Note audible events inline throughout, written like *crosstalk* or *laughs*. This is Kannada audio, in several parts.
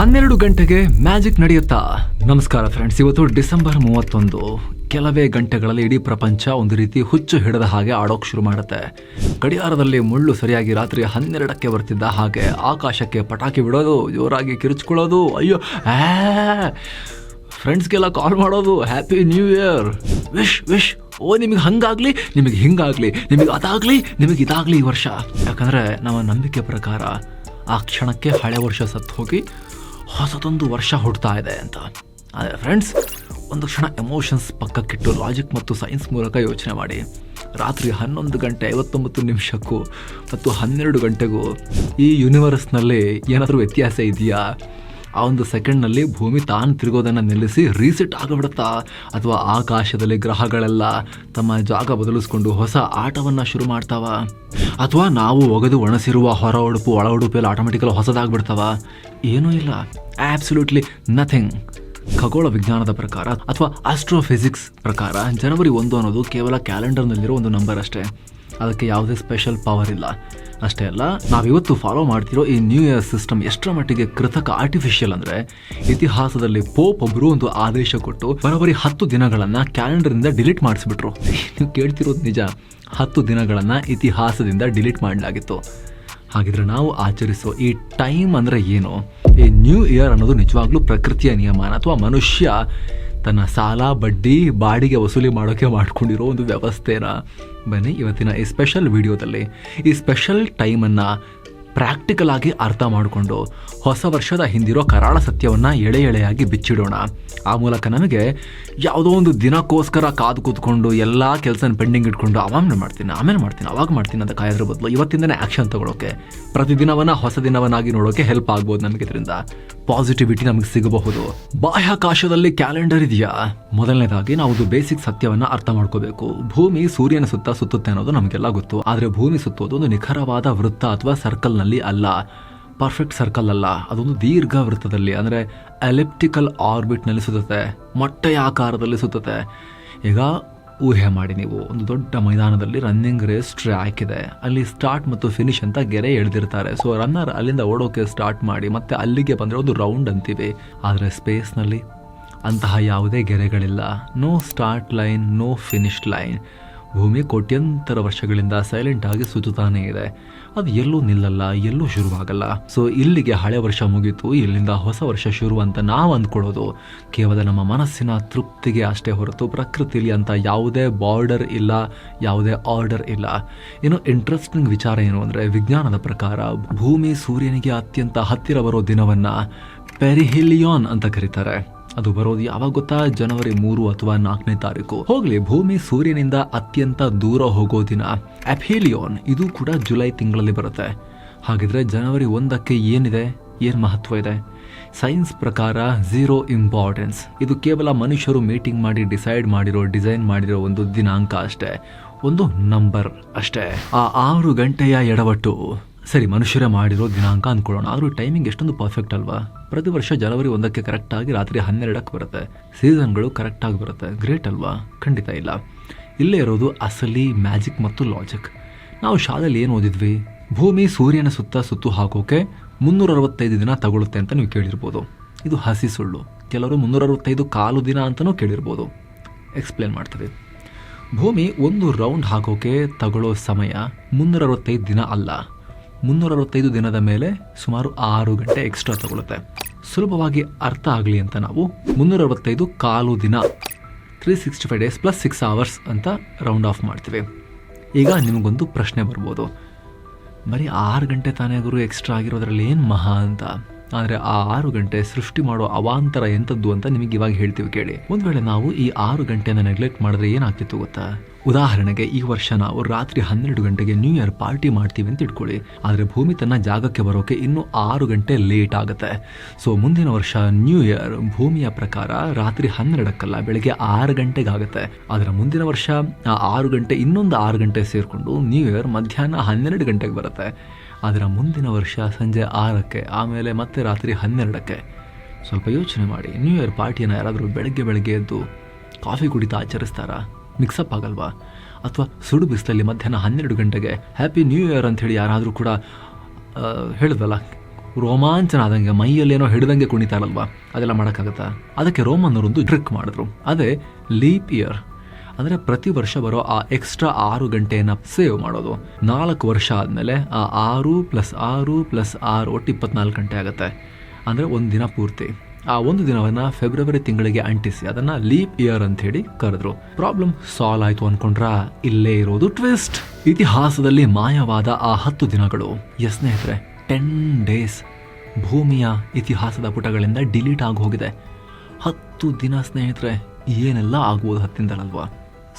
ಹನ್ನೆರಡು ಗಂಟೆಗೆ ಮ್ಯಾಜಿಕ್ ನಡೆಯುತ್ತಾ? ನಮಸ್ಕಾರ ಫ್ರೆಂಡ್ಸ್ ಇವತ್ತು ಡಿಸೆಂಬರ್ ಮೂವತ್ತೊಂದು. ಕೆಲವೇ ಗಂಟೆಗಳಲ್ಲಿ ಇಡೀ ಪ್ರಪಂಚ ಒಂದು ರೀತಿ ಹುಚ್ಚು ಹಿಡದ ಹಾಗೆ ಆಡೋಕೆ ಶುರು ಮಾಡುತ್ತೆ. ಗಡಿಯಾರದಲ್ಲಿ ಮುಳ್ಳು ಸರಿಯಾಗಿ ರಾತ್ರಿ ಹನ್ನೆರಡಕ್ಕೆ ಬರ್ತಿದ್ದ ಹಾಗೆ ಆಕಾಶಕ್ಕೆ ಪಟಾಕಿ ಬಿಡೋದು, ಜೋರಾಗಿ ಕಿರುಚ್ಕೊಳ್ಳೋದು, ಅಯ್ಯೋ ಫ್ರೆಂಡ್ಸ್ಗೆಲ್ಲ ಕಾಲ್ ಮಾಡೋದು happy new year wish wish ಓ, ನಿಮಗೆ ಹಂಗಾಗ್ಲಿ, ನಿಮಗೆ ಹಿಂಗಾಗ್ಲಿ, ನಿಮಗೆ ಅದಾಗ್ಲಿ, ನಿಮಗೆ ಇದಾಗ್ಲಿ ಈ ವರ್ಷ. ಯಾಕಂದ್ರೆ ನಮ್ಮ ನಂಬಿಕೆ ಪ್ರಕಾರ ಆ ಕ್ಷಣಕ್ಕೆ ಹಳೆ ವರ್ಷ ಸತ್ತು ಹೋಗಿ ಹೊಸದೊಂದು ವರ್ಷ ಹುಡ್ತಾ ಇದೆ ಅಂತ. ಆದರೆ ಫ್ರೆಂಡ್ಸ್ ಒಂದು ಕ್ಷಣ ಎಮೋಷನ್ಸ್ ಪಕ್ಕಕ್ಕಿಟ್ಟು ಲಾಜಿಕ್ ಮತ್ತು ಸೈನ್ಸ್ ಮೂಲಕ ಯೋಚನೆ ಮಾಡಿ. ರಾತ್ರಿ ಹನ್ನೊಂದು ಗಂಟೆ ಐವತ್ತೊಂಬತ್ತು ನಿಮಿಷಕ್ಕೂ ಮತ್ತು ಹನ್ನೆರಡು ಗಂಟೆಗೂ ಈ ಯೂನಿವರ್ಸ್ನಲ್ಲಿ ಏನಾದರೂ ವ್ಯತ್ಯಾಸ ಇದೆಯಾ? ಆ ಒಂದು ಸೆಕೆಂಡ್ನಲ್ಲಿ ಭೂಮಿ ತಾನು ತಿರುಗೋದನ್ನು ನಿಲ್ಲಿಸಿ ರೀಸೆಟ್ ಆಗಿಬಿಡುತ್ತಾ? ಅಥವಾ ಆಕಾಶದಲ್ಲಿ ಗ್ರಹಗಳೆಲ್ಲ ತಮ್ಮ ಜಾಗ ಬದಲಿಸ್ಕೊಂಡು ಹೊಸ ಆಟವನ್ನು ಶುರು ಮಾಡ್ತಾವ? ಅಥವಾ ನಾವು ಒಗೆದು ಒಣಸಿರುವ ಹೊರ ಉಡುಪು, ಒಳ ಉಡುಪು ಎಲ್ಲ ಆಟೋಮೆಟಿಕಲ್ ಹೊಸದಾಗ್ಬಿಡ್ತಾವ? ಏನೂ ಇಲ್ಲ. ಆಬ್ಸಲ್ಯೂಟ್ಲಿ ನಥಿಂಗ್ ಖಗೋಳ ವಿಜ್ಞಾನದ ಪ್ರಕಾರ ಅಥವಾ ಆಸ್ಟ್ರೋಫಿಸಿಕ್ಸ್ ಪ್ರಕಾರ, ಜನವರಿ ಒಂದು ಅನ್ನೋದು ಕೇವಲ ಕ್ಯಾಲೆಂಡರ್ನಲ್ಲಿರೋ ಒಂದು ನಂಬರ್ ಅಷ್ಟೇ. ಅದಕ್ಕೆ ಯಾವುದೇ ಸ್ಪೆಷಲ್ ಪವರ್ ಇಲ್ಲ. ಅಷ್ಟೇ ಅಲ್ಲ, ನಾವಿವತ್ತು ಫಾಲೋ ಮಾಡ್ತಿರೋ ಈ ನ್ಯೂ ಇಯರ್ ಸಿಸ್ಟಮ್ ಎಷ್ಟರ ಮಟ್ಟಿಗೆ ಕೃತಕ ಆರ್ಟಿಫಿಷಿಯಲ್ ಅಂದರೆ, ಇತಿಹಾಸದಲ್ಲಿ ಪೋಪ್ ಒಬ್ಬರು ಒಂದು ಆದೇಶ ಕೊಟ್ಟು ಬರೋಬ್ಬರಿ ಹತ್ತು ದಿನಗಳನ್ನು ಕ್ಯಾಲೆಂಡರಿಂದ ಡಿಲೀಟ್ ಮಾಡಿಸ್ಬಿಟ್ರು. *laughs* ನೀವು ಕೇಳ್ತಿರೋದು ನಿಜ. ಹತ್ತು ದಿನಗಳನ್ನು ಇತಿಹಾಸದಿಂದ ಡಿಲೀಟ್ ಮಾಡಲಾಗಿತ್ತು. ಹಾಗಿದ್ರೆ ನಾವು ಆಚರಿಸೋ ಈ ಟೈಮ್ ಅಂದರೆ ಏನು? ಈ ನ್ಯೂ ಇಯರ್ ಅನ್ನೋದು ನಿಜವಾಗ್ಲೂ ಪ್ರಕೃತಿಯ ನಿಯಮನ ಅಥವಾ ಮನುಷ್ಯ ತನ್ನ ಸಾಲ, ಬಡ್ಡಿ, ಬಾಡಿಗೆ ವಸೂಲಿ ಮಾಡೋಕ್ಕೆ ಮಾಡ್ಕೊಂಡಿರೋ ಒಂದು ವ್ಯವಸ್ಥೆನ ಬನ್ನಿ ಇವತ್ತಿನ ಈ ಸ್ಪೆಷಲ್ ವಿಡಿಯೋದಲ್ಲಿ ಈ ಸ್ಪೆಷಲ್ ಟೈಮನ್ನು ಪ್ರಾಕ್ಟಿಕಲ್ ಆಗಿ ಅರ್ಥ ಮಾಡಿಕೊಂಡು ಹೊಸ ವರ್ಷದ ಹಿಂದಿರೋ ಕರಾಳ ಸತ್ಯವನ್ನು ಎಳೆ ಎಳೆಯಾಗಿ ಬಿಚ್ಚಿಡೋಣ. ಆ ಮೂಲಕ ನನಗೆ ಯಾವುದೋ ಒಂದು ದಿನಕ್ಕೋಸ್ಕರ ಕಾದು ಕೂತ್ಕೊಂಡು ಎಲ್ಲ ಕೆಲಸ ಪೆಂಡಿಂಗ್ ಇಟ್ಕೊಂಡು ಆಮೇಲೆ ಮಾಡ್ತೀನಿ ಆಮೇಲೆ ಮಾಡ್ತೀನಿ ಅವಾಗ ಮಾಡ್ತೀನಿ ಅಂತ ಕಾಯೋದ್ರ ಬದಲು ಇವತ್ತಿಂದನೇ ಆ್ಯಕ್ಷನ್ ತೊಗೊಳೋಕೆ, ಪ್ರತಿದಿನವನ್ನ ಹೊಸ ದಿನವನ್ನಾಗಿ ನೋಡೋಕೆ ಹೆಲ್ಪ್ ಆಗ್ಬೋದು ನನಗೆ ಇದರಿಂದ. ಪಾಸಿಟಿವಿಟಿ ನಮಗೆ ಸಿಗಬಹುದು. ಬಾಹ್ಯಾಕಾಶದಲ್ಲಿ ಕ್ಯಾಲೆಂಡರ್ ಇದೆಯಾ? ಮೊದಲನೇದಾಗಿ ನಾವು ಒಂದು ಬೇಸಿಕ್ ಸತ್ಯವನ್ನು ಅರ್ಥ ಮಾಡ್ಕೋಬೇಕು. ಭೂಮಿ ಸೂರ್ಯನ ಸುತ್ತ ಸುತ್ತುತ್ತೆ ಅನ್ನೋದು ನಮಗೆಲ್ಲ ಗೊತ್ತು. ಆದರೆ ಭೂಮಿ ಸುತ್ತೋದು ಒಂದು ನಿಖರವಾದ ವೃತ್ತ ಅಥವಾ ಸರ್ಕಲ್ನಲ್ಲಿ ಅಲ್ಲ ಪರ್ಫೆಕ್ಟ್ ಸರ್ಕಲ್ ಅಲ್ಲ, ಅದೊಂದು ದೀರ್ಘ ವೃತ್ತದಲ್ಲಿ ಅಂದರೆ ಎಲಿಪ್ಟಿಕಲ್ ಆರ್ಬಿಟ್ನಲ್ಲಿ ಸುತ್ತುತ್ತೆ, ಮೊಟ್ಟೆಯ ಆಕಾರದಲ್ಲಿ ಸುತ್ತುತ್ತೆ. ಈಗ ಊಹೆ ಮಾಡಿ ನೀವು, ಒಂದು ದೊಡ್ಡ ಮೈದಾನದಲ್ಲಿ ರನ್ನಿಂಗ್ ರೇಸ್ ಟ್ರ್ಯಾಕ್ ಇದೆ ಅಲ್ಲಿ ಸ್ಟಾರ್ಟ್ ಮತ್ತು ಫಿನಿಶ್ ಅಂತ ಗೆರೆ ಎಳೆದಿರ್ತಾರೆ. ಸೊ ರನ್ನರ್ ಅಲ್ಲಿಂದ ಓಡೋಕೆ ಸ್ಟಾರ್ಟ್ ಮಾಡಿ, ಮತ್ತೆ ಅಲ್ಲಿಗೆ ಬಂದರೆ ಒಂದು ರೌಂಡ್ ಅಂತೀವಿ. ಆದರೆ ಸ್ಪೇಸ್ನಲ್ಲಿ ಅಂತಹ ಯಾವುದೇ ಗೆರೆಗಳಿಲ್ಲ. No start line no finish line ಭೂಮಿ ಕೋಟ್ಯಂತರ ವರ್ಷಗಳಿಂದ ಸೈಲೆಂಟ್ ಆಗಿ ಸುತ್ತುತ್ತಾನೇ ಇದೆ. ಅದು ಎಲ್ಲೂ ನಿಲ್ಲಲ್ಲ, ಎಲ್ಲೂ ಶುರುವಾಗಲ್ಲ. ಸೊ ಇಲ್ಲಿಗೆ ಹಳೆ ವರ್ಷ ಮುಗೀತು, ಇಲ್ಲಿಂದ ಹೊಸ ವರ್ಷ ಶುರು ಅಂತ ನಾವು ಅಂದ್ಕೊಳ್ಳೋದು ಕೇವಲ ನಮ್ಮ ಮನಸ್ಸಿನ ತೃಪ್ತಿಗೆ ಅಷ್ಟೇ ಹೊರತು ಪ್ರಕೃತಿಲಿ ಅಂತ ಯಾವುದೇ ಬಾರ್ಡರ್ ಇಲ್ಲ, ಯಾವುದೇ ಆರ್ಡರ್ ಇಲ್ಲ. ಇನ್ನು ಇಂಟ್ರೆಸ್ಟಿಂಗ್ ವಿಚಾರ ಏನು ಅಂದರೆ, ವಿಜ್ಞಾನದ ಪ್ರಕಾರ ಭೂಮಿ ಸೂರ್ಯನಿಗೆ ಅತ್ಯಂತ ಹತ್ತಿರ ಬರೋ ದಿನವನ್ನು ಪೆರಿಹಿಲಿಯಾನ್ ಅಂತ ಕರೀತಾರೆ. ಅದು ಬರೋದು ಯಾವಾಗ ಗೊತ್ತಾ? ಜನವರಿ ಮೂರು ಅಥವಾ ನಾಲ್ಕನೇ ತಾರೀಕು. ಹೋಗ್ಲಿ, ಭೂಮಿ ಸೂರ್ಯನಿಂದ ಅತ್ಯಂತ ದೂರ ಹೋಗೋ ದಿನ. ಅಫೇಲಿಯೋನ್ ಇದು ಕೂಡ ಜುಲೈ ತಿಂಗಳಲ್ಲಿ ಬರುತ್ತೆ. ಹಾಗಿದ್ರೆ ಜನವರಿ ಒಂದಕ್ಕೆ ಏನಿದೆ? ಏನ್ ಮಹತ್ವ ಇದೆ? ಸೈನ್ಸ್ ಪ್ರಕಾರ ಝೀರೋ ಇಂಪಾರ್ಟೆನ್ಸ್. ಇದು ಕೇವಲ ಮನುಷ್ಯರು ಮೀಟಿಂಗ್ ಮಾಡಿ ಡಿಸೈಡ್ ಮಾಡಿರೋ, ಡಿಸೈನ್ ಮಾಡಿರೋ ಒಂದು ದಿನಾಂಕ ಅಷ್ಟೇ. ಒಂದು ನಂಬರ್ ಅಷ್ಟೇ. ಆ ಆರು ಗಂಟೆಯ ಎಡವಟ್ಟು. ಸರಿ, ಮನುಷ್ಯರೇ ಮಾಡಿರೋ ದಿನಾಂಕ ಅಂದ್ಕೊಳ್ಳೋಣ ಆದರೂ ಟೈಮಿಂಗ್ ಎಷ್ಟೊಂದು ಪರ್ಫೆಕ್ಟ್ ಅಲ್ವಾ? ಪ್ರತಿ ವರ್ಷ ಜನವರಿ ಒಂದಕ್ಕೆ ಕರೆಕ್ಟಾಗಿ ರಾತ್ರಿ ಹನ್ನೆರಡಕ್ಕೆ ಬರುತ್ತೆ. ಸೀಸನ್ಗಳು ಕರೆಕ್ಟಾಗಿ ಬರುತ್ತೆ. ಗ್ರೇಟ್ ಅಲ್ವಾ? ಖಂಡಿತ ಇಲ್ಲ. ಇಲ್ಲೇ ಇರೋದು ಅಸಲಿ ಮ್ಯಾಜಿಕ್ ಮತ್ತು ಲಾಜಿಕ್ ನಾವು ಶಾಲೆಯಲ್ಲಿ ಏನು ಓದಿದ್ವಿ? ಭೂಮಿ ಸೂರ್ಯನ ಸುತ್ತ ಸುತ್ತು ಹಾಕೋಕೆ ಮುನ್ನೂರ ಅರವತ್ತೈದು ದಿನ ತಗೊಳುತ್ತೆ ಅಂತ ನೀವು ಕೇಳಿರ್ಬೋದು. ಇದು ಹಸಿ ಸುಳ್ಳು. ಕೆಲವರು ಮುನ್ನೂರ ಅರವತ್ತೈದು ಕಾಲು ದಿನ ಅಂತಲೂ ಕೇಳಿರ್ಬೋದು. ಎಕ್ಸ್ಪ್ಲೇನ್ ಮಾಡ್ತೀವಿ. ಭೂಮಿ ಒಂದು ರೌಂಡ್ ಹಾಕೋಕೆ ತಗೊಳ್ಳೋ ಸಮಯ ಮುನ್ನೂರ ಅರವತ್ತೈದು ದಿನ ಅಲ್ಲ. ಮುನ್ನೂರ ಅರವತ್ತೈದು ದಿನದ ಮೇಲೆ ಸುಮಾರು ಆರು ಗಂಟೆ ಎಕ್ಸ್ಟ್ರಾ ತಗೊಳುತ್ತೆ. ಸುಲಭವಾಗಿ ಅರ್ಥ ಆಗಲಿ ಅಂತ ನಾವು ಮುನ್ನೂರ ಅರವತ್ತೈದು ಕಾಲು ದಿನ three sixty five days plus six hours ಅಂತ ರೌಂಡ್ ಆಫ್ ಮಾಡ್ತೀವಿ. ಈಗ ನಿಮಗೊಂದು ಪ್ರಶ್ನೆ ಬರ್ಬೋದು. ಬರೀ ಆರು ಗಂಟೆ ತಾನೇ ಗುರು ಎಕ್ಸ್ಟ್ರಾ ಆಗಿರೋದ್ರಲ್ಲಿ ಏನು ಮಹಾ ಅಂತ? ಆದರೆ ಆ ಆರು ಗಂಟೆ ಸೃಷ್ಟಿ ಮಾಡೋ ಅವಾಂತರ ಎಂಥದ್ದು ಅಂತ ನಿಮಗೆ ಇವಾಗ ಹೇಳ್ತೀವಿ ಕೇಳಿ. ಒಂದು ವೇಳೆ ನಾವು ಈ ಆರು ಗಂಟೆನ ನೆಗ್ಲೆಕ್ಟ್ ಮಾಡಿದ್ರೆ ಏನಾಗ್ತಿತ್ತು ಗೊತ್ತಾ? ಉದಾಹರಣೆಗೆ, ಈ ವರ್ಷ ನಾವು ರಾತ್ರಿ ಹನ್ನೆರಡು ಗಂಟೆಗೆ ನ್ಯೂ ಇಯರ್ ಪಾರ್ಟಿ ಮಾಡ್ತೀವಿ ಅಂತ ಇಟ್ಕೊಳ್ಳಿ. ಆದರೆ ಭೂಮಿ ತನ್ನ ಜಾಗಕ್ಕೆ ಬರೋಕೆ ಇನ್ನೂ ಆರು ಗಂಟೆ ಲೇಟ್ ಆಗುತ್ತೆ. ಸೊ ಮುಂದಿನ ವರ್ಷ ನ್ಯೂ ಇಯರ್ ಭೂಮಿಯ ಪ್ರಕಾರ ರಾತ್ರಿ ಹನ್ನೆರಡಕ್ಕಲ್ಲ, ಬೆಳಗ್ಗೆ ಆರು ಗಂಟೆಗೆ ಆಗುತ್ತೆ. ಆದರೆ ಮುಂದಿನ ವರ್ಷ ಆರು ಗಂಟೆ, ಇನ್ನೊಂದು ಆರು ಗಂಟೆ ಸೇರಿಕೊಂಡು ನ್ಯೂ ಇಯರ್ ಮಧ್ಯಾಹ್ನ ಹನ್ನೆರಡು ಗಂಟೆಗೆ ಬರುತ್ತೆ. ಆದರೆ ಮುಂದಿನ ವರ್ಷ ಸಂಜೆ ಆರಕ್ಕೆ, ಆಮೇಲೆ ಮತ್ತೆ ರಾತ್ರಿ ಹನ್ನೆರಡಕ್ಕೆ. ಸ್ವಲ್ಪ ಯೋಚನೆ ಮಾಡಿ ನ್ಯೂ ಇಯರ್ ಪಾರ್ಟಿಯನ್ನು ಯಾರಾದರೂ ಬೆಳಗ್ಗೆ ಬೆಳಗ್ಗೆ ಎದ್ದು ಕಾಫಿ ಕುಡಿತಾ ಆಚರಿಸ್ತಾರಾ? ಮಿಕ್ಸಪ್ ಆಗಲ್ವಾ? ಅಥವಾ ಸುಡು ಬಿಸಿಲಲ್ಲಿ ಮಧ್ಯಾಹ್ನ ಹನ್ನೆರಡು ಗಂಟೆಗೆ ಹ್ಯಾಪಿ ನ್ಯೂ ಇಯರ್ ಅಂಥೇಳಿ ಯಾರಾದರೂ ಕೂಡ ಹೇಳಿದ್ವಲ್ಲ ರೋಮಾಂಚನ ಆದಂಗೆ ಮೈಯಲ್ಲೇನೋ ಹಿಡ್ದಂಗೆ ಕುಣಿತಾರಲ್ವಾ? ಅದೆಲ್ಲ ಮಾಡೋಕ್ಕಾಗತ್ತಾ? ಅದಕ್ಕೆ ರೋಮನ್ನರೊಂದು ಟ್ರಿಕ್ ಮಾಡಿದ್ರು. ಅದೇ ಲೀಪ್ ಇಯರ್ ಅಂದರೆ ಪ್ರತಿ ವರ್ಷ ಬರೋ ಆ ಎಕ್ಸ್ಟ್ರಾ ಆರು ಗಂಟೆಯನ್ನು ಸೇವ್ ಮಾಡೋದು. ನಾಲ್ಕು ವರ್ಷ ಆದಮೇಲೆ ಆ ಆರು ಪ್ಲಸ್ ಆರು ಪ್ಲಸ್ ಆರು ಒಟ್ಟು ಇಪ್ಪತ್ನಾಲ್ಕು ಗಂಟೆ ಆಗುತ್ತೆ. ಅಂದರೆ ಒಂದು ದಿನ ಪೂರ್ತಿ. ಆ ಒಂದು ದಿನವನ್ನು ಫೆಬ್ರವರಿ ತಿಂಗಳಿಗೆ ಅಂಟಿಸಿ ಅದನ್ನು ಲೀಪ್ ಇಯರ್ ಅಂತ ಹೇಳಿ ಕರೆದ್ರು. ಪ್ರಾಬ್ಲಮ್ ಸಾಲ್ವ್ ಆಯಿತು ಅನ್ಕೊಂಡ್ರ ಇಲ್ಲೇ ಇರೋದು ಟ್ವಿಸ್ಟ್ ಇತಿಹಾಸದಲ್ಲಿ ಮಾಯವಾದ ಆ ಹತ್ತು ದಿನಗಳು. ಎಸ್ ಸ್ನೇಹಿತರೆ ಟೆನ್ ಡೇಸ್ ಭೂಮಿಯ ಇತಿಹಾಸದ ಪುಟಗಳಿಂದ ಡಿಲೀಟ್ ಆಗಿ ಹೋಗಿದೆ. ಹತ್ತು ದಿನ ಸ್ನೇಹಿತರೆ, ಏನೆಲ್ಲ ಆಗ್ಬೋದು ಹತ್ತಿಂದಲ್ವಾ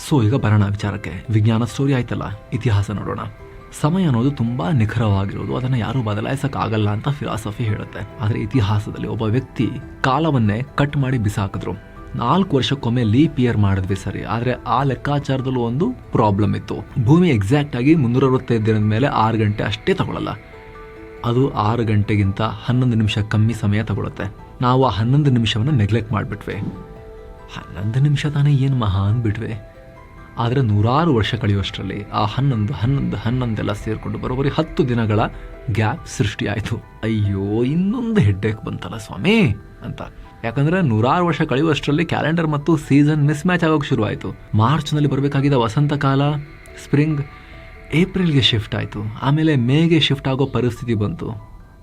ಸೊ ಈಗ ಬರೋಣ ವಿಚಾರಕ್ಕೆ. ವಿಜ್ಞಾನ ಸ್ಟೋರಿ ಆಯ್ತಲ್ಲ, ಇತಿಹಾಸ ನೋಡೋಣ. ಸಮಯ ಅನ್ನೋದು ತುಂಬಾ ನಿಖರವಾಗಿರೋದು, ಅದನ್ನು ಯಾರೂ ಬದಲಾಯಿಸಕ್ಕಾಗಲ್ಲ ಅಂತ ಫಿಲಾಸಫಿ ಹೇಳುತ್ತೆ. ಆದರೆ ಇತಿಹಾಸದಲ್ಲಿ ಒಬ್ಬ ವ್ಯಕ್ತಿ ಕಾಲವನ್ನೇ ಕಟ್ ಮಾಡಿ ಬಿಸಾಕಿದ್ರು. ನಾಲ್ಕು ವರ್ಷಕ್ಕೊಮ್ಮೆ ಲೀಪ್ ಇಯರ್ ಮಾಡಿದ್ವಿ ಸರಿ, ಆದರೆ ಆ ಲೆಕ್ಕಾಚಾರದಲ್ಲೂ ಒಂದು ಪ್ರಾಬ್ಲಮ್ ಇತ್ತು. ಭೂಮಿ ಎಕ್ಸಾಕ್ಟ್ ಆಗಿ ಮುನ್ನೂರ ಅರವತ್ತೈದು ದಿನದ ಮೇಲೆ ಆರು ಗಂಟೆ ಅಷ್ಟೇ ತಗೊಳ್ಳಲ್ಲ ಅದು ಆರು ಗಂಟೆಗಿಂತ ಹನ್ನೊಂದು ನಿಮಿಷ ಕಮ್ಮಿ ಸಮಯ ತಗೊಳುತ್ತೆ. ನಾವು ಆ ಹನ್ನೊಂದು ನಿಮಿಷವನ್ನು ನೆಗ್ಲೆಕ್ಟ್ ಮಾಡಿಬಿಟ್ವಿ. ಹನ್ನೊಂದು ನಿಮಿಷ ತಾನೇ ಏನು ಮಹಾ ಅಂದ್ಬಿಟ್ವಿ ಆದರೆ ನೂರಾರು ವರ್ಷ ಕಳೆಯುವಷ್ಟರಲ್ಲಿ ಆ ಹನ್ನೊಂದು ಹನ್ನೊಂದು, ಹನ್ನೊಂದೆಲ್ಲ ಸೇರಿಕೊಂಡು ಬರೋಬ್ಬರಿ ಹತ್ತು ದಿನಗಳ ಗ್ಯಾಪ್ ಸೃಷ್ಟಿಯಾಯಿತು. ಅಯ್ಯೋ, ಇನ್ನೊಂದು ಹೆಡ್ಡೇಕ್ ಬಂತಲ್ಲ ಸ್ವಾಮಿ ಅಂತ. ಯಾಕಂದ್ರೆ ನೂರಾರು ವರ್ಷ ಕಳೆಯುವಷ್ಟರಲ್ಲಿ ಕ್ಯಾಲೆಂಡರ್ ಮತ್ತು ಸೀಸನ್ ಮಿಸ್ ಮ್ಯಾಚ್ ಆಗೋಕೆ ಶುರುವಾಯಿತು. ಮಾರ್ಚ್ನಲ್ಲಿ ಬರಬೇಕಾಗಿದ್ದ ವಸಂತ ಕಾಲ, ಸ್ಪ್ರಿಂಗ್, ಏಪ್ರಿಲ್ಗೆ ಶಿಫ್ಟ್ ಆಯಿತು. ಆಮೇಲೆ ಮೇಗೆ ಶಿಫ್ಟ್ ಆಗೋ ಪರಿಸ್ಥಿತಿ ಬಂತು.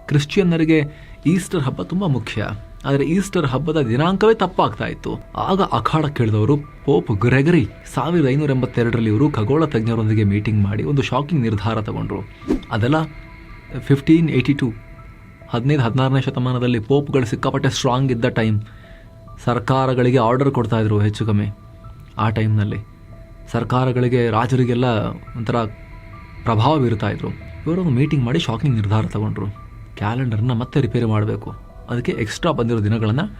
ಕ್ರಿಶ್ಚಿಯನ್ನರಿಗೆ ಈಸ್ಟರ್ ಹಬ್ಬ ತುಂಬ ಮುಖ್ಯ. ಆದರೆ ಈಸ್ಟರ್ ಹಬ್ಬದ ದಿನಾಂಕವೇ ತಪ್ಪಾಗ್ತಾ ಇತ್ತು. ಆಗ ಅಖಾಡ ಕೇಳಿದವರು ಪೋಪ್ ಗ್ರೆಗರಿ ಸಾವಿರದ ಐನೂರ ಎಂಬತ್ತೆರಡರಲ್ಲಿ ಇವರು ಖಗೋಳ ತಜ್ಞರೊಂದಿಗೆ ಮೀಟಿಂಗ್ ಮಾಡಿ ಒಂದು ಶಾಕಿಂಗ್ ನಿರ್ಧಾರ ತಗೊಂಡ್ರು. ಅದೆಲ್ಲ ಫಿಫ್ಟೀನ್ ಏಯ್ಟಿ ಟು ಹದಿನೈದು ಹದಿನಾರನೇ ಶತಮಾನದಲ್ಲಿ ಪೋಪ್ಗಳು ಸಿಕ್ಕಾಪಟ್ಟೆ ಸ್ಟ್ರಾಂಗ್ ಇದ್ದ ಟೈಮ್. ಸರ್ಕಾರಗಳಿಗೆ ಆರ್ಡರ್ ಕೊಡ್ತಾ ಇದ್ರು ಹೆಚ್ಚು ಕಮ್ಮಿ ಆ ಟೈಮ್ನಲ್ಲಿ. ಸರ್ಕಾರಗಳಿಗೆ, ರಾಜರಿಗೆಲ್ಲ ಒಂಥರ ಪ್ರಭಾವ ಬೀರ್ತಾ ಇದ್ರು. ಇವರೊಂದು ಮೀಟಿಂಗ್ ಮಾಡಿ ಶಾಕಿಂಗ್ ನಿರ್ಧಾರ ತಗೊಂಡ್ರು. ಕ್ಯಾಲೆಂಡರ್ನ ಮತ್ತೆ ರಿಪೇರಿ ಮಾಡಬೇಕು. ಅದಕ್ಕೆ ಎಕ್ಸ್ಟ್ರಾ ಬಂದಿರೋ ದಿನಗಳನ್ನು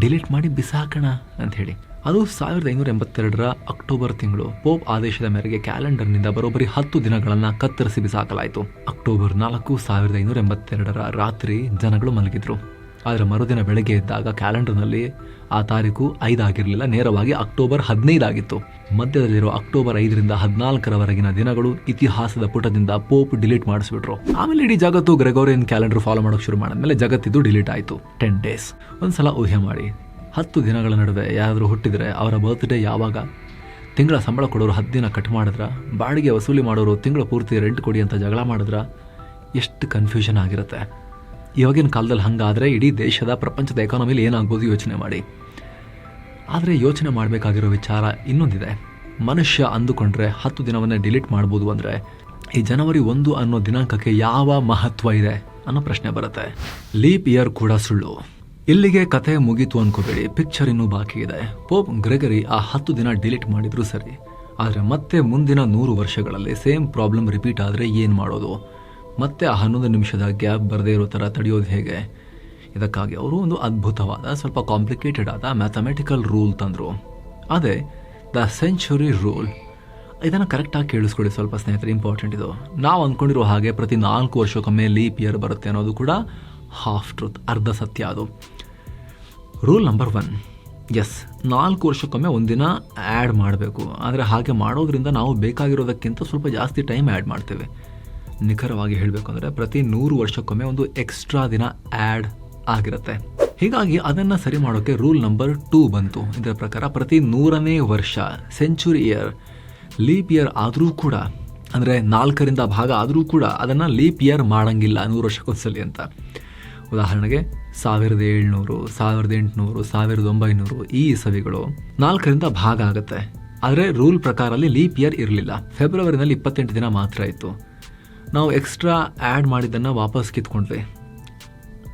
ಡಿಲೀಟ್ ಮಾಡಿ ಬಿಸಾಕೋಣ ಅಂತ ಹೇಳಿ. ಅದು ಸಾವಿರದ ಐನೂರ ಎಂಬತ್ತೆರಡರ ಅಕ್ಟೋಬರ್ ತಿಂಗಳು. ಪೋಪ್ ಆದೇಶದ ಮೇರೆಗೆ ಕ್ಯಾಲೆಂಡರ್ನಿಂದ ಬರೋಬ್ಬರಿ ಹತ್ತು ದಿನಗಳನ್ನು ಕತ್ತರಿಸಿ ಬಿಸಾಕಲಾಯಿತು. ಅಕ್ಟೋಬರ್ ನಾಲ್ಕು, ಸಾವಿರದ ಐನೂರ ಎಂಬತ್ತೆರಡರ ರಾತ್ರಿ ಜನಗಳು ಮಲಗಿದ್ರು. ಆದರೆ ಮರುದಿನ ಬೆಳಗ್ಗೆ ಇದ್ದಾಗ ಕ್ಯಾಲೆಂಡರ್ನಲ್ಲಿ ಆ ತಾರೀಕು ಐದಾಗಿರಲಿಲ್ಲ. ನೇರವಾಗಿ ಅಕ್ಟೋಬರ್ ಹದಿನೈದಾಗಿತ್ತು. ಮಧ್ಯದಲ್ಲಿರೋ ಅಕ್ಟೋಬರ್ ಐದರಿಂದ ಹದಿನಾಲ್ಕರವರೆಗಿನ ದಿನಗಳು ಇತಿಹಾಸದ ಪುಟದಿಂದ ಪೋಪ್ ಡಿಲೀಟ್ ಮಾಡಿಸ್ಬಿಟ್ರು. ಆಮೇಲೆ ಇಡೀ ಜಗತ್ತು ಗ್ರೆಗೋರಿಯನ್ ಕ್ಯಾಲೆಂಡರ್ ಫಾಲೋ ಮಾಡೋಕೆ ಶುರು ಮಾಡಿದ್ಮೇಲೆ ಜಗತ್ತಿದ್ದು ಡಿಲೀಟ್ ಆಯಿತು. Ten days. ಒಂದ್ಸಲ ಊಹೆ ಮಾಡಿ. ಹತ್ತು ದಿನಗಳ ನಡುವೆ ಯಾರಾದರೂ ಹುಟ್ಟಿದರೆ ಅವರ ಬರ್ತ್ಡೇ ಯಾವಾಗ? ತಿಂಗಳ ಸಂಬಳ ಕೊಡೋರು ಹತ್ತು ದಿನ ಕಟ್ ಮಾಡಿದ್ರ? ಬಾಡಿಗೆ ವಸೂಲಿ ಮಾಡೋರು ತಿಂಗಳ ಪೂರ್ತಿ ರೆಂಟ್ ಕೊಡಿ ಅಂತ ಜಗಳ ಮಾಡಿದ್ರ? ಎಷ್ಟು ಕನ್ಫ್ಯೂಷನ್ ಆಗಿರುತ್ತೆ. ಇವಾಗಿನ ಕಾಲದಲ್ಲಿ ಹಂಗಾದರೆ ಇಡೀ ದೇಶದ ಪ್ರಪಂಚದ ಎಕಾನಮಿಲಿ ಏನಾಗ್ಬೋದು ಯೋಚನೆ ಮಾಡಿ. ಆದರೆ ಯೋಚನೆ ಮಾಡಬೇಕಾಗಿರೋ ವಿಚಾರ ಇನ್ನೊಂದಿದೆ. ಮನುಷ್ಯ ಅಂದುಕೊಂಡ್ರೆ ಹತ್ತು ದಿನವನ್ನೇ ಡಿಲೀಟ್ ಮಾಡ್ಬೋದು ಅಂದರೆ ಈ ಜನವರಿ ಒಂದು ಅನ್ನೋ ದಿನಾಂಕಕ್ಕೆ ಯಾವ ಮಹತ್ವ ಇದೆ ಅನ್ನೋ ಪ್ರಶ್ನೆ ಬರುತ್ತೆ. ಲೀಪ್ ಇಯರ್ ಕೂಡ ಸುಳ್ಳು. ಇಲ್ಲಿಗೆ ಕತೆ ಮುಗೀತು ಅನ್ಕೋಬೇಡಿ ಪಿಕ್ಚರ್ ಇನ್ನೂ ಬಾಕಿ ಇದೆ. ಪೋಪ್ ಗ್ರೆಗರಿ ಆ ಹತ್ತು ದಿನ ಡಿಲೀಟ್ ಮಾಡಿದ್ರು ಸರಿ. ಆದರೆ ಮತ್ತೆ ಮುಂದಿನ ನೂರು ವರ್ಷಗಳಲ್ಲಿ ಸೇಮ್ ಪ್ರಾಬ್ಲಮ್ ರಿಪೀಟ್ ಆದರೆ ಏನು ಮಾಡೋದು? ಮತ್ತೆ ಆ ಹನ್ನೊಂದು ನಿಮಿಷದ ಗ್ಯಾಪ್ ಬರದೇ ಇರೋ ಥರ ತಡೆಯೋದು ಹೇಗೆ? ಇದಕ್ಕಾಗಿ ಅವರು ಒಂದು ಅದ್ಭುತವಾದ, ಸ್ವಲ್ಪ ಕಾಂಪ್ಲಿಕೇಟೆಡ್ ಆದ ಮ್ಯಾಥಮೆಟಿಕಲ್ ರೂಲ್ ತಂದರು. ಅದೇ ದ ಸೆಂಚುರಿ ರೂಲ್ ಇದನ್ನು ಕರೆಕ್ಟಾಗಿ ಕೇಳಿಸ್ಕೊಳ್ಳಿ ಸ್ವಲ್ಪ ಸ್ನೇಹಿತರೆ ಇಂಪಾರ್ಟೆಂಟ್ ಇದು. ನಾವು ಅಂದ್ಕೊಂಡಿರೋ ಹಾಗೆ ಪ್ರತಿ ನಾಲ್ಕು ವರ್ಷಕ್ಕೊಮ್ಮೆ ಲೀಪ್ ಇಯರ್ ಬರುತ್ತೆ ಅನ್ನೋದು ಕೂಡ ಹಾಫ್ ಟ್ರೂತ್ ಅರ್ಧ ಸತ್ಯ ಅದು. ರೂಲ್ ನಂಬರ್ ಒನ್ ಎಸ್ ನಾಲ್ಕು ವರ್ಷಕ್ಕೊಮ್ಮೆ ಒಂದಿನ ಆ್ಯಡ್ ಮಾಡಬೇಕು. ಆದರೆ ಹಾಗೆ ಮಾಡೋದ್ರಿಂದ ನಾವು ಬೇಕಾಗಿರೋದಕ್ಕಿಂತ ಸ್ವಲ್ಪ ಜಾಸ್ತಿ ಟೈಮ್ ಆ್ಯಡ್ ಮಾಡ್ತೇವೆ. ನಿಖರವಾಗಿ ಹೇಳಬೇಕು ಅಂದರೆ ಪ್ರತಿ ನೂರು ವರ್ಷಕ್ಕೊಮ್ಮೆ ಒಂದು ಎಕ್ಸ್ಟ್ರಾ ದಿನ ಆ್ಯಡ್ ಆಗಿರುತ್ತೆ. ಹೀಗಾಗಿ ಅದನ್ನು ಸರಿ ಮಾಡೋಕ್ಕೆ ರೂಲ್ ನಂಬರ್ ಟೂ ಬಂತು. ಇದರ ಪ್ರಕಾರ ಪ್ರತಿ ನೂರನೇ ವರ್ಷ ಸೆಂಚುರಿ ಇಯರ್ ಲೀಪ್ ಇಯರ್ ಆದರೂ ಕೂಡ, ಅಂದರೆ ನಾಲ್ಕರಿಂದ ಭಾಗ ಆದರೂ ಕೂಡ ಅದನ್ನು ಲೀಪ್ ಇಯರ್ ಮಾಡೋಂಗಿಲ್ಲ ನೂರು ವರ್ಷಕ್ಕೊಂದ್ಸಲಿ ಅಂತ. ಉದಾಹರಣೆಗೆ ಸಾವಿರದ ಏಳ್ನೂರು, ಸಾವಿರದ ಎಂಟುನೂರು, ಸಾವಿರದ ಒಂಬೈನೂರು ಈ ಇಸವಿಗಳು ನಾಲ್ಕರಿಂದ ಭಾಗ ಆಗುತ್ತೆ. ಆದರೆ ರೂಲ್ ಪ್ರಕಾರ ಅಲ್ಲಿ ಲೀಪ್ ಇಯರ್ ಇರಲಿಲ್ಲ ಫೆಬ್ರವರಿನಲ್ಲಿ ಇಪ್ಪತ್ತೆಂಟು ದಿನ ಮಾತ್ರ ಇತ್ತು. ನಾವು ಎಕ್ಸ್ಟ್ರಾ ಆ್ಯಡ್ ಮಾಡಿದ್ದನ್ನು ವಾಪಸ್ ಕಿತ್ಕೊಂಡ್ವಿ.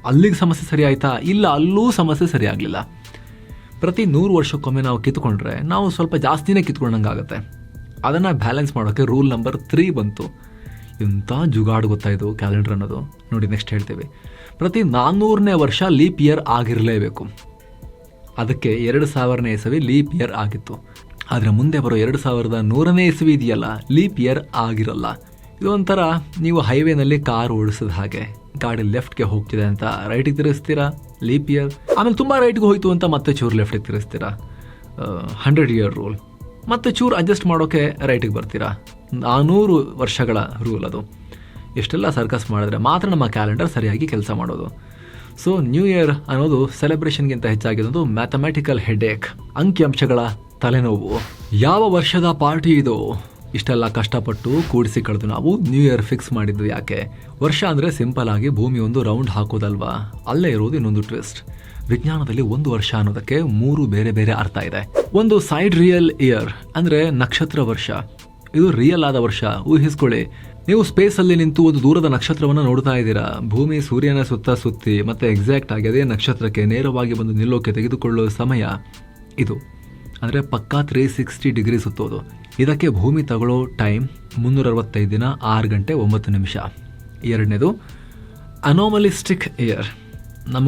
ಅಲ್ಲಿಗೆ ಸಮಸ್ಯೆ ಸರಿ ಆಯ್ತಾ? ಇಲ್ಲ, ಅಲ್ಲೂ ಸಮಸ್ಯೆ ಸರಿ ಆಗಲಿಲ್ಲ. ಪ್ರತಿ ನೂರು ವರ್ಷಕ್ಕೊಮ್ಮೆ ನಾವು ಕಿತ್ಕೊಂಡ್ರೆ ನಾವು ಸ್ವಲ್ಪ ಜಾಸ್ತಿನೇ ಕಿತ್ಕೊಂಡಂಗಾಗತ್ತೆ ಅದನ್ನು ಬ್ಯಾಲೆನ್ಸ್ ಮಾಡೋಕ್ಕೆ ರೂಲ್ ನಂಬರ್ ತ್ರೀ ಬಂತು. ಎಂಥ ಜುಗಾಡು ಗೊತ್ತಾಯಿತು ಕ್ಯಾಲೆಂಡರ್ ಅನ್ನೋದು. ನೋಡಿ ನೆಕ್ಸ್ಟ್ ಹೇಳ್ತೀವಿ. ಪ್ರತಿ ನಾನ್ನೂರನೇ ವರ್ಷ ಲೀಪ್ ಇಯರ್ ಆಗಿರಲೇಬೇಕು. ಅದಕ್ಕೆ ಎರಡು ಸಾವಿರನೇ ಇಸವಿ ಲೀಪ್ ಇಯರ್ ಆಗಿತ್ತು. ಆದರೆ ಮುಂದೆ ಬರೋ ಎರಡು ಸಾವಿರದ ನೂರನೇ ಇಸವಿ ಇದೆಯಲ್ಲ ಲೀಪ್ ಇಯರ್ ಆಗಿರಲ್ಲ. ಇದು ಒಂಥರ ನೀವು ಹೈವೇನಲ್ಲಿ ಕಾರ್ ಓಡಿಸಿದ ಹಾಗೆ, ಗಾಡಿ ಲೆಫ್ಟ್ಗೆ ಹೋಗ್ತಿದೆ ಅಂತ ರೈಟಿಗೆ ತಿರುಗಿಸ್ತೀರಾ? ಲೀಪ್ ಇಯರ್ ಆಮೇಲೆ ತುಂಬ ರೈಟ್ಗೆ ಹೋಯ್ತು ಅಂತ ಮತ್ತೆ ಚೂರು ಲೆಫ್ಟಿಗೆ ತಿರುಗಿಸ್ತೀರಾ? ಹಂಡ್ರೆಡ್ ಇಯರ್ ರೂಲ್ ಮತ್ತೆ ಚೂರು ಅಡ್ಜಸ್ಟ್ ಮಾಡೋಕೆ ರೈಟಿಗೆ ಬರ್ತೀರಾ? ನಾನ್ನೂರು ವರ್ಷಗಳ ರೂಲ್ ಅದು. ಎಷ್ಟೆಲ್ಲ ಸರ್ಕಸ್ ಮಾಡಿದ್ರೆ ಮಾತ್ರ ನಮ್ಮ ಕ್ಯಾಲೆಂಡರ್ ಸರಿಯಾಗಿ ಕೆಲಸ ಮಾಡೋದು. ಸೊ ನ್ಯೂ ಇಯರ್ ಅನ್ನೋದು ಸೆಲೆಬ್ರೇಷನ್ಗಿಂತ ಹೆಚ್ಚಾಗಿರೋದು ಮ್ಯಾಥಮೆಟಿಕಲ್ ಹೆಡ್ಏಕ್ ಅಂಕಿಅಂಶಗಳ ತಲೆನೋವು. ಯಾವ ವರ್ಷದ ಪಾರ್ಟಿ ಇದು? ಇಷ್ಟೆಲ್ಲ ಕಷ್ಟಪಟ್ಟು ಕೂಡಿಸಿ ಕಳೆದು ನಾವು ನ್ಯೂ ಇಯರ್ ಫಿಕ್ಸ್ ಮಾಡಿದ್ದು ಯಾಕೆ? ವರ್ಷ ಅಂದರೆ ಸಿಂಪಲ್ ಆಗಿ ಭೂಮಿ ಒಂದು ರೌಂಡ್ ಹಾಕೋದಲ್ವಾ? ಅಲ್ಲೇ ಇರೋದು ಇನ್ನೊಂದು ಟ್ವಿಸ್ಟ್ ವಿಜ್ಞಾನದಲ್ಲಿ ಒಂದು ವರ್ಷ ಅನ್ನೋದಕ್ಕೆ ಮೂರು ಬೇರೆ ಬೇರೆ ಅರ್ಥ ಇದೆ. ಒಂದು ಸೈಡ್ ರಿಯಲ್ ಇಯರ್ ಅಂದರೆ ನಕ್ಷತ್ರ ವರ್ಷ. ಇದು ರಿಯಲ್ ಆದ ವರ್ಷ, ಊಹಿಸ್ಕೊಳ್ಳಿ. ನೀವು ಸ್ಪೇಸಲ್ಲಿ ನಿಂತು ಒಂದು ದೂರದ ನಕ್ಷತ್ರವನ್ನು ನೋಡ್ತಾ ಇದ್ದೀರಾ? ಭೂಮಿ ಸೂರ್ಯನ ಸುತ್ತ ಸುತ್ತಿ ಮತ್ತೆ ಎಕ್ಸಾಕ್ಟ್ ಆಗಿ ಅದೇ ನಕ್ಷತ್ರಕ್ಕೆ ನೇರವಾಗಿ ಬಂದು ನಿಲ್ಲೋಕೆ ತೆಗೆದುಕೊಳ್ಳೋ ಸಮಯ ಇದು. ಅಂದರೆ ಪಕ್ಕಾ ತ್ರೀ ಸಿಕ್ಸ್ಟಿ ಡಿಗ್ರಿ ಸುತ್ತೋದು. ಇದಕ್ಕೆ ಭೂಮಿ ತಗೊಳ್ಳೋ ಟೈಮ್ ಮುನ್ನೂರ ಅರವತ್ತೈದು ದಿನ ಆರು ಗಂಟೆ ಒಂಬತ್ತು ನಿಮಿಷ. ಎರಡನೇದು ಅನೋಮಲಿಸ್ಟಿಕ್ ಇಯರ್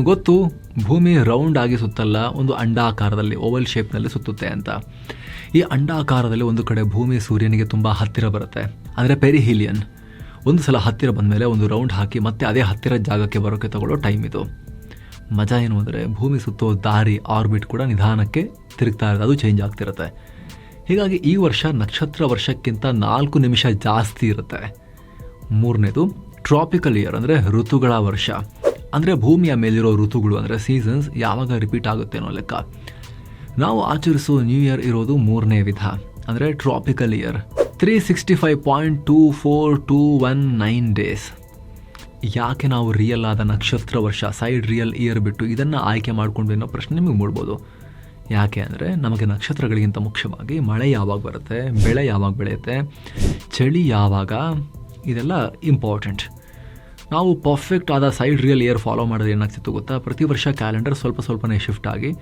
ಗೊತ್ತು, ಭೂಮಿ ರೌಂಡ್ ಆಗಿ ಸುತ್ತಲ್ಲ, ಒಂದು ಅಂಡಾಕಾರದಲ್ಲಿ ಓವಲ್ ಶೇಪ್ನಲ್ಲಿ ಸುತ್ತುತ್ತೆ ಅಂತ. ಈ ಅಂಡಾಕಾರದಲ್ಲಿ ಒಂದು ಕಡೆ ಭೂಮಿ ಸೂರ್ಯನಿಗೆ ತುಂಬ ಹತ್ತಿರ ಬರುತ್ತೆ. ಅಂದರೆ ಪೆರಿಹೀಲಿಯನ್ ಒಂದು ಸಲ ಹತ್ತಿರ ಬಂದಮೇಲೆ ಒಂದು ರೌಂಡ್ ಹಾಕಿ ಮತ್ತೆ ಅದೇ ಹತ್ತಿರ ಜಾಗಕ್ಕೆ ಬರೋಕ್ಕೆ ತಗೊಳ್ಳೋ ಟೈಮ್ ಇದು. ಮಜಾ ಏನು ಅಂದರೆ ಭೂಮಿ ಸುತ್ತೋ ದಾರಿ ಆರ್ಬಿಟ್ ಕೂಡ ನಿಧಾನಕ್ಕೆ ತಿರುಗ್ತಾ ಇರೋದು ಅದು ಚೇಂಜ್ ಆಗ್ತಿರುತ್ತೆ ಹೀಗಾಗಿ ಈ ವರ್ಷ ನಕ್ಷತ್ರ ವರ್ಷಕ್ಕಿಂತ ನಾಲ್ಕು ನಿಮಿಷ ಜಾಸ್ತಿ ಇರುತ್ತೆ. ಮೂರನೇದು ಟ್ರಾಪಿಕಲ್ ಇಯರ್ ಅಂದರೆ ಋತುಗಳ ವರ್ಷ. ಅಂದರೆ ಭೂಮಿಯ ಮೇಲಿರೋ ಋತುಗಳು ಅಂದರೆ ಸೀಸನ್ಸ್ ಯಾವಾಗ ರಿಪೀಟ್ ಆಗುತ್ತೆ ಅನ್ನೋ ಲೆಕ್ಕ. ನಾವು ಆಚರಿಸೋ ನ್ಯೂ ಇಯರ್ ಇರೋದು ಮೂರನೇ ವಿಧ. ಅಂದರೆ tropical year three sixty five point two four two one nine days ಯಾಕೆ ನಾವು ರಿಯಲ್ ಆದ ನಕ್ಷತ್ರ ವರ್ಷ ಸೈಡ್ ರಿಯಲ್ ಇಯರ್ ಬಿಟ್ಟು ಇದನ್ನು ಆಯ್ಕೆ ಮಾಡಿಕೊಂಡ್ವಿ ಅನ್ನೋ ಪ್ರಶ್ನೆ ನಿಮಗೆ ಮೂಡ್ಬೋದು. ಯಾಕೆ ಅಂದರೆ ನಮಗೆ ನಕ್ಷತ್ರಗಳಿಗಿಂತ ಮುಖ್ಯವಾಗಿ ಮಳೆ ಯಾವಾಗ ಬರುತ್ತೆ, ಬೆಳೆ ಯಾವಾಗ ಬೆಳೆಯುತ್ತೆ, ಚಳಿ ಯಾವಾಗ, ಇದೆಲ್ಲ ಇಂಪಾರ್ಟೆಂಟ್ ನಾವು ಪರ್ಫೆಕ್ಟ್ ಆದ ಸೈಡ್ ರಿಯಲ್ ಇಯರ್ ಫಾಲೋ ಮಾಡಿದ್ರೆ ಏನಾಗ್ತಿತ್ತು ಗೊತ್ತಾ? ಪ್ರತಿ ವರ್ಷ ಕ್ಯಾಲೆಂಡರ್ ಸ್ವಲ್ಪ ಸ್ವಲ್ಪನೇ ಶಿಫ್ಟ್ ಆಗಿ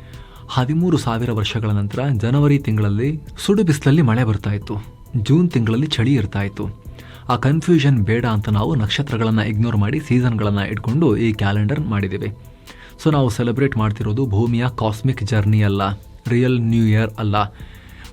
ಹದಿಮೂರು ಸಾವಿರ ವರ್ಷಗಳ ನಂತರ ಜನವರಿ ತಿಂಗಳಲ್ಲಿ ಸುಡು ಬಿಸಿಲಲ್ಲಿ ಮಳೆ ಬರ್ತಾ ಇತ್ತು. ಜೂನ್ ತಿಂಗಳಲ್ಲಿ ಚಳಿ ಇರ್ತಾ ಇತ್ತು. ಆ ಕನ್ಫ್ಯೂಷನ್ ಬೇಡ ಅಂತ ನಾವು ನಕ್ಷತ್ರಗಳನ್ನು ಇಗ್ನೋರ್ ಮಾಡಿ ಸೀಸನ್ಗಳನ್ನು ಇಟ್ಕೊಂಡು ಈ ಕ್ಯಾಲೆಂಡರ್ ಮಾಡಿದ್ದೀವಿ ಸೊ ನಾವು ಸೆಲೆಬ್ರೇಟ್ ಮಾಡ್ತಿರೋದು ಭೂಮಿಯ ಕಾಸ್ಮಿಕ್ ಜರ್ನಿ ಅಲ್ಲ ರಿಯಲ್ ನ್ಯೂ ಇಯರ್ ಅಲ್ಲ,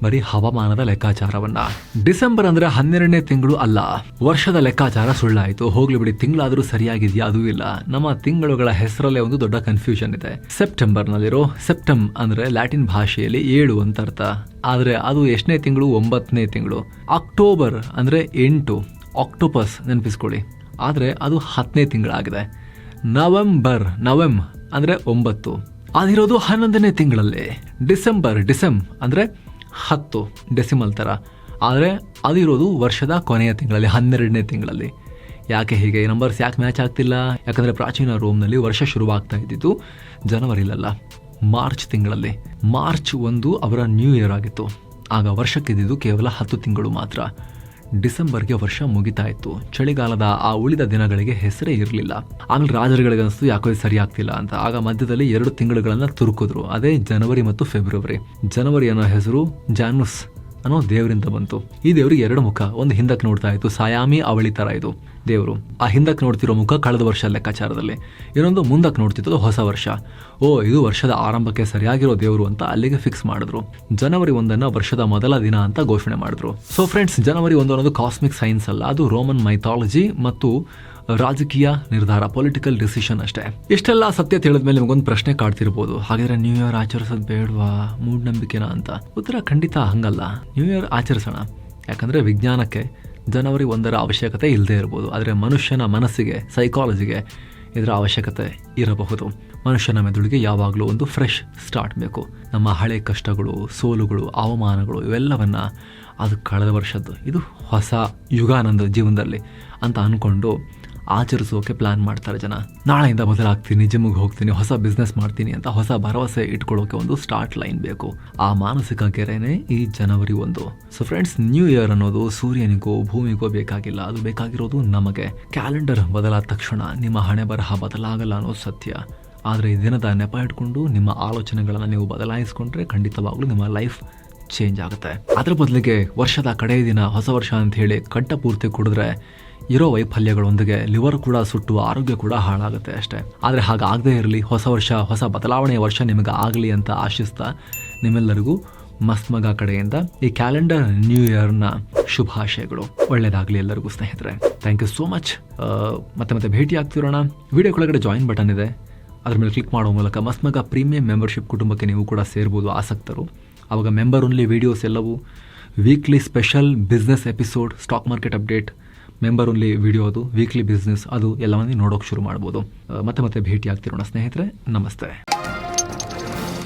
ಬರೀ ಹವಾಮಾನದ ಲೆಕ್ಕಾಚಾರವನ್ನ. ಡಿಸೆಂಬರ್ ಅಂದ್ರೆ ಹನ್ನೆರಡನೇ ತಿಂಗಳು ಅಲ್ಲ, ವರ್ಷದ ಲೆಕ್ಕಾಚಾರ ಸುಳ್ಳಾಯಿತು, ಹೋಗ್ಲಿ ಬಿಡಿ, ತಿಂಗಳಾದರೂ ಸರಿಯಾಗಿದೆಯಾ ಅದೂ ಇಲ್ಲ. ನಮ್ಮ ತಿಂಗಳುಗಳ ಹೆಸರಲ್ಲೇ ಒಂದು ದೊಡ್ಡ ಕನ್ಫ್ಯೂಷನ್ ಇದೆ. ಸೆಪ್ಟೆಂಬರ್ ನಲ್ಲಿರೋ ಸೆಪ್ಟೆಮ್ ಅಂದ್ರೆ ಲ್ಯಾಟಿನ್ ಭಾಷೆಯಲ್ಲಿ ಏಳು ಅಂತ ಅರ್ಥ. ಆದರೆ ಅದು ಎಷ್ಟನೇ ತಿಂಗಳು? ಒಂಬತ್ತನೇ ತಿಂಗಳು. ಅಕ್ಟೋಬರ್ ಅಂದ್ರೆ ಎಂಟು. ಆಕ್ಟೋಪಸ್ ನೆನಪಿಸ್ಕೊಳ್ಳಿ. ಆದರೆ ಅದು ಹತ್ತನೇ ತಿಂಗಳಾಗಿದೆ. ನವೆಂಬರ್ ನವೆಂ ಅಂದರೆ ಒಂಬತ್ತು. ಅದಿರೋದು ಹನ್ನೊಂದನೇ ತಿಂಗಳಲ್ಲಿ. ಡಿಸೆಂಬರ್ ಡಿಸೆಮ್ ಅಂದರೆ ಹತ್ತು ಡೆಸಿಮಲ್ ಥರ. ಆದರೆ ಅದಿರೋದು ವರ್ಷದ ಕೊನೆಯ ತಿಂಗಳಲ್ಲಿ, ಹನ್ನೆರಡನೇ ತಿಂಗಳಲ್ಲಿ. ಯಾಕೆ ಹೀಗೆ? ನಂಬರ್ಸ್ ಯಾಕೆ ಮ್ಯಾಚ್ ಆಗ್ತಿಲ್ಲ? ಯಾಕಂದರೆ ಪ್ರಾಚೀನ ರೋಮ್ನಲ್ಲಿ ವರ್ಷ ಶುರುವಾಗ್ತಾ ಇದ್ದಿದ್ದು ಜನವರಿಲಲ್ಲ, ಮಾರ್ಚ್ ತಿಂಗಳಲ್ಲಿ. ಮಾರ್ಚ್ ಒಂದು ಅವರ ನ್ಯೂ ಇಯರ್ ಆಗಿತ್ತು. ಆಗ ವರ್ಷಕ್ಕಿದ್ದಿದ್ದು ಕೇವಲ ಹತ್ತು ತಿಂಗಳು ಮಾತ್ರ. ಡಿಸೆಂಬರ್ಗೆ ವರ್ಷ ಮುಗಿತಾ ಇತ್ತು. ಚಳಿಗಾಲದ ಆ ಉಳಿದ ದಿನಗಳಿಗೆ ಹೆಸರೇ ಇರಲಿಲ್ಲ. ಆಮೇಲೆ ರಾಜರುಗಳಿಗೆ ಅನಿಸ್ತು ಯಾಕೋ ಸರಿ ಆಗ್ತಿಲ್ಲ ಅಂತ. ಆಗ ಮಧ್ಯದಲ್ಲಿ ಎರಡು ತಿಂಗಳುಗಳನ್ನ ತುರುಕಿದ್ರು. ಅದೇ ಜನವರಿ ಮತ್ತು ಫೆಬ್ರವರಿ. ಜನವರಿ ಅನ್ನೋ ಹೆಸರು ಜಾನುಸ್ ಅನ್ನೋ ದೇವರಿಂದ ಬಂತು. ಈ ದೇವರಿಗೆ ಎರಡು ಮುಖ, ಒಂದು ಹಿಂದಕ್ಕೆ ನೋಡ್ತಾ ಇತ್ತು, ಸಾಯಾಮಿ ಅವಳಿ ತರ ಇದು. ದೇವರು, ಆ ಹಿಂದಕ್ಕೆ ನೋಡ್ತಿರೋ ಮುಖ ಕಳೆದ ವರ್ಷ ಲೆಕ್ಕಾಚಾರದಲ್ಲಿ. ಇನ್ನೊಂದು ಮುಂದಕ್ಕೆ ನೋಡ್ತಿತ್ತು ಹೊಸ ವರ್ಷ. ಓ, ಇದು ವರ್ಷದ ಆರಂಭಕ್ಕೆ ಸರಿಯಾಗಿರೋ ದೇವರು ಅಂತ ಅಲ್ಲಿಗೆ ಫಿಕ್ಸ್ ಮಾಡಿದ್ರು. ಜನವರಿ ಒಂದನ್ನು ವರ್ಷದ ಮೊದಲ ದಿನ ಅಂತ ಘೋಷಣೆ ಮಾಡಿದ್ರು. ಸೊ ಫ್ರೆಂಡ್ಸ್ ಜನವರಿ ಒಂದು ಅನ್ನೋದು ಕಾಸ್ಮಿಕ್ ಸೈನ್ಸ್ ಅಲ್ಲ, ಅದು ರೋಮನ್ ಮೈಥಾಲಜಿ ಮತ್ತು ರಾಜಕೀಯ ನಿರ್ಧಾರ ಪೊಲಿಟಿಕಲ್ ಡಿಸಿಷನ್ ಅಷ್ಟೇ. ಇಷ್ಟೆಲ್ಲ ಸತ್ಯ ತಿಳಿದ್ಮೇಲೆ ನಿಮಗೊಂದು ಪ್ರಶ್ನೆ ಕಾಡ್ತಿರ್ಬೋದು. ಹಾಗಾದ್ರೆ ನ್ಯೂ ಇಯರ್ ಆಚರಿಸೋದು ಬೇಡವಾ? ಮೂಢನಂಬಿಕೆನಾ ಅಂತ. ಉತ್ತರ ಖಂಡಿತ ಹಂಗಲ್ಲ. ನ್ಯೂ ಇಯರ್ ಆಚರಿಸೋಣ. ಯಾಕಂದ್ರೆ ವಿಜ್ಞಾನಕ್ಕೆ ಜನವರಿ ಒಂದರ ಅವಶ್ಯಕತೆ ಇಲ್ಲದೆ ಇರ್ಬೋದು. ಆದರೆ ಮನುಷ್ಯನ ಮನಸ್ಸಿಗೆ ಸೈಕಾಲಜಿಗೆ ಇದರ ಅವಶ್ಯಕತೆ ಇರಬಹುದು. ಮನುಷ್ಯನ ಮೆದುಳಿಗೆ ಯಾವಾಗಲೂ ಒಂದು ಫ್ರೆಶ್ ಸ್ಟಾರ್ಟ್ ಬೇಕು. ನಮ್ಮ ಹಳೆ ಕಷ್ಟಗಳು, ಸೋಲುಗಳು, ಅವಮಾನಗಳು ಇವೆಲ್ಲವನ್ನು ಅದು ಕಳೆದ ವರ್ಷದ್ದು. ಇದು ಹೊಸ ಯುಗಾನಂದ ನಂದು ಜೀವನದಲ್ಲಿ ಅಂತ ಅಂದ್ಕೊಂಡು ಆಚರಿಸೋಕೆ ಪ್ಲಾನ್ ಮಾಡ್ತಾರೆ ಜನ. ನಾಳೆಯಿಂದ ಬದಲಾಗ್ತೀನಿ, ಜಿಮ್ಗೆ ಹೋಗ್ತೀನಿ, ಹೊಸ ಬಿಸ್ನೆಸ್ ಮಾಡ್ತೀನಿ ಅಂತ ಹೊಸ ಭರವಸೆ ಇಟ್ಕೊಳ್ಳೋಕೆ ಒಂದು ಸ್ಟಾರ್ಟ್ ಲೈನ್ ಬೇಕು. ಆ ಮಾನಸಿಕ ಗೆರೆನೇ ಈ ಜನವರಿ ಒಂದು. ಸೊ ಫ್ರೆಂಡ್ಸ್ ನ್ಯೂ ಇಯರ್ ಅನ್ನೋದು ಸೂರ್ಯನಿಗೋ ಭೂಮಿಗೋ ಬೇಕಾಗಿಲ್ಲ. ಅದು ಬೇಕಾಗಿರೋದು ನಮಗೆ. ಕ್ಯಾಲೆಂಡರ್ ಬದಲಾದ ತಕ್ಷಣ ನಿಮ್ಮ ಹಣೆ ಬರಹ ಬದಲಾಗಲ್ಲ ಅನ್ನೋದು ಸತ್ಯ. ಆದರೆ ಈ ದಿನದ ನೆಪ ಇಟ್ಕೊಂಡು ನಿಮ್ಮ ಆಲೋಚನೆಗಳನ್ನು ನೀವು ಬದಲಾಯಿಸ್ಕೊಂಡ್ರೆ ಖಂಡಿತವಾಗ್ಲೂ ನಿಮ್ಮ ಲೈಫ್ ಚೇಂಜ್ ಆಗುತ್ತೆ. ಅದ್ರ ಬದಲಿಗೆ ವರ್ಷದ ಕಡೆಯ ದಿನ, ಹೊಸ ವರ್ಷ ಅಂತ ಹೇಳಿ ಕಡ್ಡ ಪೂರ್ತಿ ಕುಡಿದ್ರೆ ಇರೋ ವೈಫಲ್ಯಗಳೊಂದಿಗೆ ಲಿವರ್ ಕೂಡ ಸುಟ್ಟು ಆರೋಗ್ಯ ಕೂಡ ಹಾಳಾಗುತ್ತೆ ಅಷ್ಟೇ. ಆದರೆ ಹಾಗಾಗದೇ ಇರಲಿ, ಹೊಸ ವರ್ಷ, ಹೊಸ ಬದಲಾವಣೆಯ ವರ್ಷ ನಿಮಗೆ ಆಗಲಿ ಅಂತ ಆಶಿಸ್ತಾ ನಿಮ್ಮೆಲ್ಲರಿಗೂ ಮಸ್ತ್ ಕಡೆಯಿಂದ ಈ ಕ್ಯಾಲೆಂಡರ್ ನ್ಯೂ ಇಯರ್ನ ಶುಭಾಶಯಗಳು. ಒಳ್ಳೇದಾಗಲಿ ಎಲ್ಲರಿಗೂ ಸ್ನೇಹಿತರೆ. ಥ್ಯಾಂಕ್ ಯು ಸೋ ಮಚ್ ಮತ್ತೆ ಮತ್ತೆ ಭೇಟಿ ಆಗ್ತಿರೋಣ. ವಿಡಿಯೋ ಕೆಳಗಡೆ ಜಾಯಿನ್ ಬಟನ್ ಇದೆ. ಅದ್ರ ಮೇಲೆ ಕ್ಲಿಕ್ ಮಾಡೋ ಮೂಲಕ ಮಸ್ತ್ ಮಗ ಪ್ರೀಮಿಯಂ ಮೆಂಬರ್ಶಿಪ್ ಕುಟುಂಬಕ್ಕೆ ನೀವು ಕೂಡ ಸೇರ್ಬೋದು ಆಸಕ್ತರು. ಆವಾಗ ಮೆಂಬರ್ ಓನ್ಲಿ ವೀಡಿಯೋಸ್ ಎಲ್ಲವೂ. Weekly special business episode stock market update member only video ಅದು ವೀಕ್ಲಿ ಬಿಸ್ನೆಸ್ ಅದು ಎಲ್ಲವನ್ನೂ ನೋಡೋಕೆ ಶುರು ಮಾಡ್ಬೋದು. ಮತ್ತೆ ಮತ್ತೆ ಭೇಟಿ ಆಗ್ತಿರೋಣ ಸ್ನೇಹಿತರೆ, ನಮಸ್ತೆ.